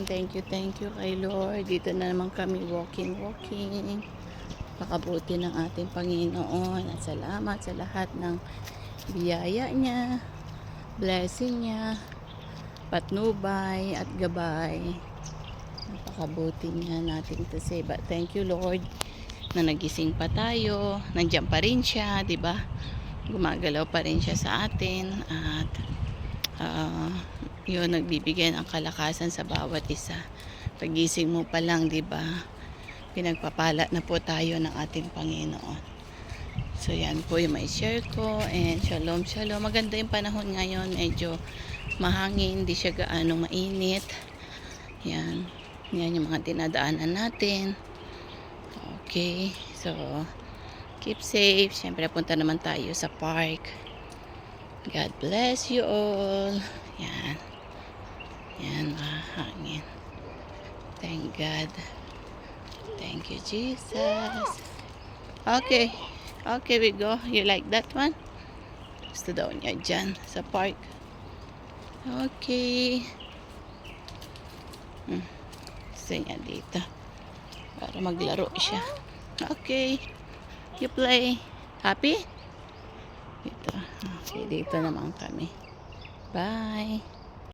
Ayan, thank you, thank you kay Lord. Dito na naman kami walking, walking. Pakabuti ng ating Panginoon. At salamat sa lahat ng biyaya niya, blessing niya, patnubay at gabay. Napakabuti niya natin to say. But thank you Lord na nagising pa tayo. Nandiyan pa rin siya, di ba? Gumagalaw pa rin siya sa atin. At ah, yun, nagbibigay ng kalakasan sa bawat isa. Pagising mo pa lang, di ba? Pinagpapala na po tayo ng ating Panginoon. So yan po yung may share ko and shalom shalom. Maganda yung panahon ngayon, medyo mahangin, hindi siya gaano mainit. Yan. Yan yung mga dinadaanan natin. Okay. So, keep safe. Siyempre, punta naman tayo sa park. God bless you all. Yan. Yan, mahangin. Thank God. Thank you, Jesus. Okay. Okay, we go. You like that one? Gusto daw niya dyan sa park. Okay. Hmm. Gusto niya dito. Para maglaro siya. Okay. You play. Happy? Dito. Okay, dito naman kami. Bye.